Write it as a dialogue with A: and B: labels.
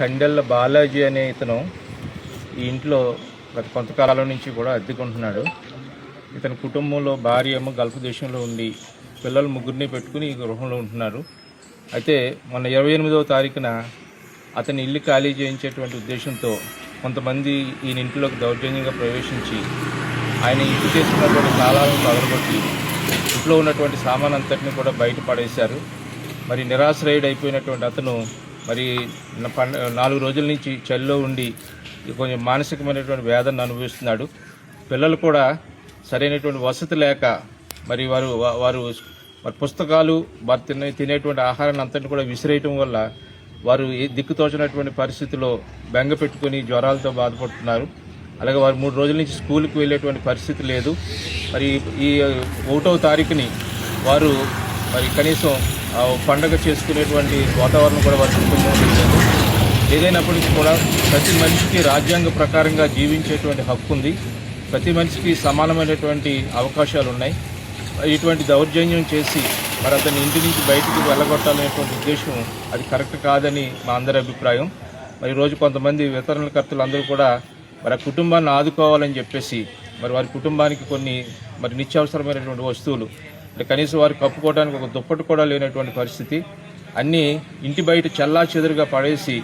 A: కండెల్ల బాలాజీ అనే ఇతను ఈ ఇంట్లో గత కొంతకాలం నుంచి కూడా అద్దెకుంటున్నాడు. ఇతని కుటుంబంలో భార్య ఏమో గల్ఫ్ దేశంలో ఉండి పిల్లలు ముగ్గురిని పెట్టుకుని ఈ గృహంలో ఉంటున్నారు. అయితే మొన్న ఇరవై ఎనిమిదవ తారీఖున అతని ఇల్లు ఖాళీ చేయించేటువంటి ఉద్దేశంతో కొంతమంది ఈయన ఇంట్లోకి దౌర్జన్యంగా ప్రవేశించి ఆయన ఇంటి చేసుకున్నటువంటి తాళాలను పగలగొట్టి ఇంట్లో ఉన్నటువంటి సామాన్ అంతటిని కూడా బయట పడేశారు. మరి నిరాశ్రయుడు అయిపోయినటువంటి అతను మరి నాలుగు రోజుల నుంచి చలిలో ఉండి కొంచెం మానసికమైనటువంటి వేదన అనుభవిస్తున్నాడు. పిల్లలు కూడా సరైనటువంటి వసతి లేక మరి వారు వారు మరి పుస్తకాలు వారు తినే తినేటువంటి ఆహారాన్ని అంతటిని కూడా విసిరేయటం వల్ల వారు ఏ దిక్కుతోచినటువంటి పరిస్థితిలో బెంగ పెట్టుకొని జ్వరాలతో బాధపడుతున్నారు. అలాగే వారు మూడు రోజుల నుంచి స్కూల్కి వెళ్ళేటువంటి పరిస్థితి లేదు. మరి ఈ ఒకటవ తారీఖుని వారు మరి కనీసం పండగ చేసుకునేటువంటి వాతావరణం కూడా వారి కుటుంబంలో లేదు ఏదైనప్పటికీ కూడా ప్రతి మనిషికి రాజ్యాంగ ప్రకారంగా జీవించేటువంటి హక్కు ఉంది. ప్రతి మనిషికి సమానమైనటువంటి అవకాశాలు ఉన్నాయి. ఇటువంటి దౌర్జన్యం చేసి మరి అతని ఇంటి నుంచి బయటికి వెళ్ళగొట్టాలనేటువంటి ఉద్దేశం అది కరెక్ట్ కాదని మా అందరి అభిప్రాయం. మరి రోజు కొంతమంది వితరణకర్తలు అందరూ కూడా మరి ఆ కుటుంబాన్ని ఆదుకోవాలని చెప్పేసి మరి వారి కుటుంబానికి కొన్ని మరి నిత్యావసరమైనటువంటి వస్తువులు కనీసం వారు కప్పుకోవడానికి ఒక దుప్పటి కూడా లేనటువంటి పరిస్థితి. అన్నీ ఇంటి బయట చల్లా చెదురుగా పడేసి